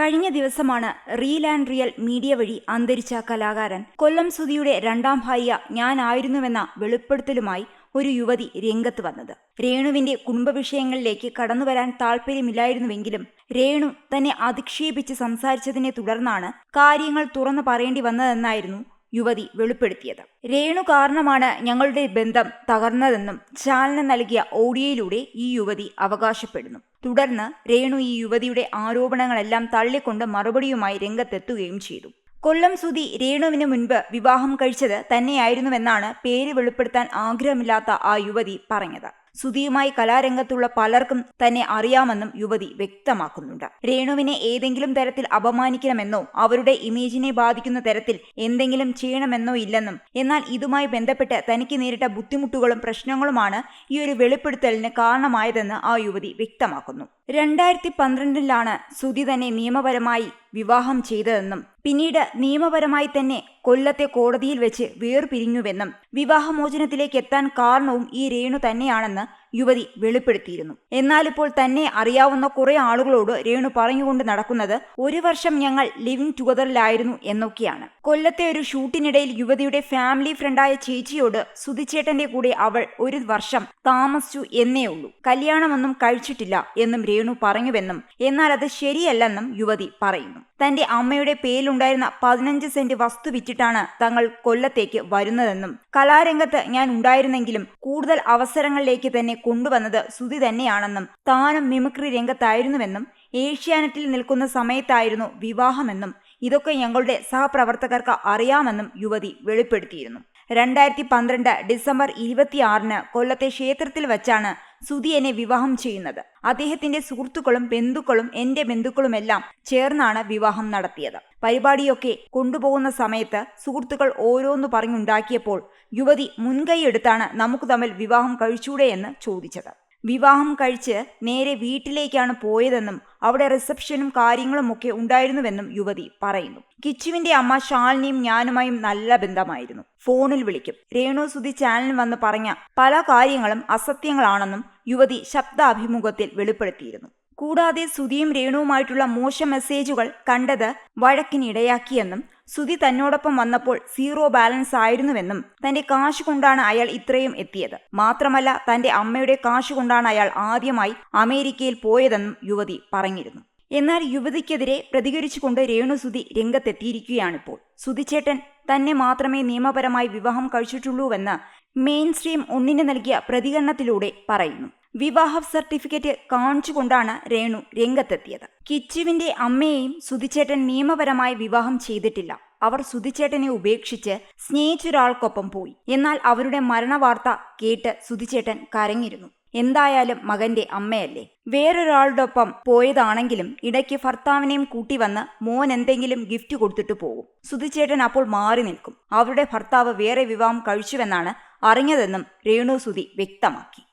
കഴിഞ്ഞ ദിവസമാണ് reel and real media വഴി അന്തരിച്ച കലാകാരൻ. കൊല്ലം സുധിയുടെ രണ്ടാം ഭാര്യ ഞാനായിരുന്നുവെന്ന വെളിപ്പെടുത്തലുമായി ഒരു യുവതി രംഗത്ത് വന്നത്. രേണുവിന്റെ കുടുംബ വിഷയങ്ങളിലേക്ക് കടന്നുവരാൻ താല്പര്യമില്ലായിരുന്നുവെങ്കിലും രേണു തന്നെ അധിക്ഷേപിച്ച് സംസാരിച്ചതിനെ തുടർന്നാണ് കാര്യങ്ങൾ തുറന്നു പറയേണ്ടി വന്നതെന്നായിരുന്നു യുവതി വെളിപ്പെടുത്തിയത്. രേണു കാരണമാണ് ഞങ്ങളുടെ ബന്ധം തകർന്നതെന്നും ചാലന നൽകിയ ഓഡിയോയിലൂടെ ഈ യുവതി അവകാശപ്പെടുന്നു. തുടർന്ന് രേണു ഈ യുവതിയുടെ ആരോപണങ്ങളെല്ലാം തള്ളിക്കൊണ്ട് മറുപടിയുമായി രംഗത്തെത്തുകയും ചെയ്തു. കൊല്ലം സുതി രേണുവിന് മുൻപ് വിവാഹം കഴിച്ചത് തന്നെയായിരുന്നുവെന്നാണ് പേര് വെളിപ്പെടുത്താൻ ആഗ്രഹമില്ലാത്ത ആ യുവതി പറഞ്ഞത്. സുധിയുമായി കലാരംഗത്തുള്ള പലർക്കും തന്നെ അറിയാമെന്നും യുവതി വ്യക്തമാക്കുന്നുണ്ട്. രേണുവിനെ ഏതെങ്കിലും തരത്തിൽ അപമാനിക്കണമെന്നോ അവരുടെ ഇമേജിനെ ബാധിക്കുന്ന തരത്തിൽ എന്തെങ്കിലും ചെയ്യണമെന്നോ ഇല്ലെന്നും എന്നാൽ ഇതുമായി ബന്ധപ്പെട്ട് തനിക്ക് നേരിട്ട ബുദ്ധിമുട്ടുകളും പ്രശ്നങ്ങളുമാണ് ഈ ഒരു വെളിപ്പെടുത്തലിന് കാരണമായതെന്ന് ആ യുവതി വ്യക്തമാക്കുന്നു. രണ്ടായിരത്തി പന്ത്രണ്ടിലാണ് സുധി തന്നെ നിയമപരമായി വിവാഹം ചെയ്തതെന്നും പിന്നീട് നിയമപരമായി തന്നെ കൊല്ലത്തെ കോടതിയിൽ വെച്ച് വേർപിരിഞ്ഞുവെന്നും വിവാഹമോചനത്തിലേക്ക് എത്താൻ കാരണവും ഈ രേണു തന്നെയാണെന്ന് യുവതി വെളിപ്പെടുത്തിയിരുന്നു. എന്നാൽ ഇപ്പോൾ തന്നെ അറിയാവുന്ന കുറെ ആളുകളോട് രേണു പറഞ്ഞുകൊണ്ട് നടക്കുന്നത് ഒരു വർഷം ഞങ്ങൾ ലിവിംഗ് ടുഗദറിലായിരുന്നു എന്നൊക്കെയാണ്. കൊല്ലത്തെ ഒരു ഷൂട്ടിനിടയിൽ യുവതിയുടെ ഫാമിലി ഫ്രണ്ടായ ചേച്ചിയോട് സുധിച്ചേട്ടന്റെ കൂടെ അവൾ ഒരു വർഷം താമസിച്ചു എന്നേ ഉള്ളൂ. കല്യാണമൊന്നും കഴിച്ചിട്ടില്ല എന്നും രേണു പറഞ്ഞുവെന്നും എന്നാൽ അത് ശരിയല്ലെന്നും യുവതി പറയുന്നു. തന്റെ അമ്മയുടെ പേരിലുണ്ടായിരുന്ന പതിനഞ്ച് സെന്റ് വസ്തു വിറ്റിട്ടാണ് തങ്ങൾ കൊല്ലത്തേക്ക് വരുന്നതെന്നും കലാരംഗത്ത് ഞാൻ ഉണ്ടായിരുന്നെങ്കിലും കൂടുതൽ അവസരങ്ങളിലേക്ക് തന്നെ കൊണ്ടുവന്നത് സുതി തന്നെയാണെന്നും താനും മിമിക്രി രംഗത്തായിരുന്നുവെന്നും ഏഷ്യാനെറ്റിൽ നിൽക്കുന്ന സമയത്തായിരുന്നു വിവാഹമെന്നും ഇതൊക്കെ ഞങ്ങളുടെ സഹപ്രവർത്തകർക്ക് അറിയാമെന്നും യുവതി വെളിപ്പെടുത്തിയിരുന്നു. രണ്ടായിരത്തി പന്ത്രണ്ട് ഡിസംബർ ഇരുപത്തിയാറിന് കൊല്ലത്തെ ക്ഷേത്രത്തിൽ വച്ചാണ് സുധി എന്നെ വിവാഹം ചെയ്യുന്നത്. അദ്ദേഹത്തിന്റെ സുഹൃത്തുക്കളും ബന്ധുക്കളും എന്റെ ബന്ധുക്കളുമെല്ലാം ചേർന്നാണ് വിവാഹം നടത്തിയത്. പരിപാടിയൊക്കെ കൊണ്ടുപോകുന്ന സമയത്ത് സുഹൃത്തുക്കൾ ഓരോന്ന് പറഞ്ഞുണ്ടാക്കിയപ്പോൾ യുവതി മുൻകൈയെടുത്താണ് നമുക്ക് തമ്മിൽ വിവാഹം കഴിച്ചൂടെ എന്ന് ചോദിച്ചത്. വിവാഹം കഴിച്ച് നേരെ വീട്ടിലേക്കാണ് പോയതെന്നും അവിടെ റിസപ്ഷനും കാര്യങ്ങളും ഒക്കെ ഉണ്ടായിരുന്നുവെന്നും യുവതി പറയുന്നു. കിച്ചുവിന്റെ അമ്മ ശാലിനിയും ഞാനുമായും നല്ല ബന്ധമായിരുന്നു. ഫോണിൽ വിളിക്കും. രേണു സുധി ചാനലിൽ വന്ന് പറഞ്ഞ പല കാര്യങ്ങളും അസത്യങ്ങളാണെന്നും യുവതി ശബ്ദാഭിമുഖത്തിൽ വെളിപ്പെടുത്തിയിരുന്നു. കൂടാതെ സുധിയും രേണുവുമായിട്ടുള്ള മോശം മെസ്സേജുകൾ കണ്ടത് വഴക്കിനിടയാക്കിയെന്നും സുധി തന്നോടൊപ്പം വന്നപ്പോൾ സീറോ ബാലൻസ് ആയിരുന്നുവെന്നും തന്റെ കാശ് കൊണ്ടാണ് അയാൾ ഇത്രയും എത്തിയത്. മാത്രമല്ല തന്റെ അമ്മയുടെ കാശ് കൊണ്ടാണ് അയാൾ ആദ്യമായി അമേരിക്കയിൽ പോയതെന്നും യുവതി പറഞ്ഞിരുന്നു. എന്നാൽ യുവതിക്കെതിരെ പ്രതികരിച്ചുകൊണ്ട് രേണുസുതി രംഗത്തെത്തിയിരിക്കുകയാണിപ്പോൾ. സുധിച്ചേട്ടൻ തന്നെ മാത്രമേ നിയമപരമായി വിവാഹം കഴിച്ചിട്ടുള്ളൂവെന്ന് മെയിൻ സ്ട്രീം ഒന്നിന് നൽകിയ പ്രതികരണത്തിലൂടെ പറയുന്നു. വിവാഹ സർട്ടിഫിക്കറ്റ് കാണിച്ചുകൊണ്ടാണ് രേണു രംഗത്തെത്തിയത്. കിച്ചുവിന്റെ അമ്മയെയും സുധിച്ചേട്ടൻ നിയമപരമായി വിവാഹം ചെയ്തിട്ടില്ല. അവർ സുധിച്ചേട്ടനെ ഉപേക്ഷിച്ച് സ്നേഹിച്ചൊരാൾക്കൊപ്പം പോയി. എന്നാൽ അവരുടെ മരണവാർത്ത കേട്ട് സുധിച്ചേട്ടൻ കരഞ്ഞിരുന്നു. എന്തായാലും മകന്റെ അമ്മയല്ലേ? വേറൊരാളോടൊപ്പം പോയതാണെങ്കിലും ഇടയ്ക്ക് ഭർത്താവിനെയും കൂട്ടി വന്ന് മോൻ എന്തെങ്കിലും ഗിഫ്റ്റ് കൊടുത്തിട്ട് പോകും. സുധിച്ചേട്ടൻ അപ്പോൾ മാറി നിൽക്കും. അവരുടെ ഭർത്താവ് വേറെ വിവാഹം കഴിച്ചുവെന്നാണ് അറിഞ്ഞതെന്നും രേണു സുധി വ്യക്തമാക്കി.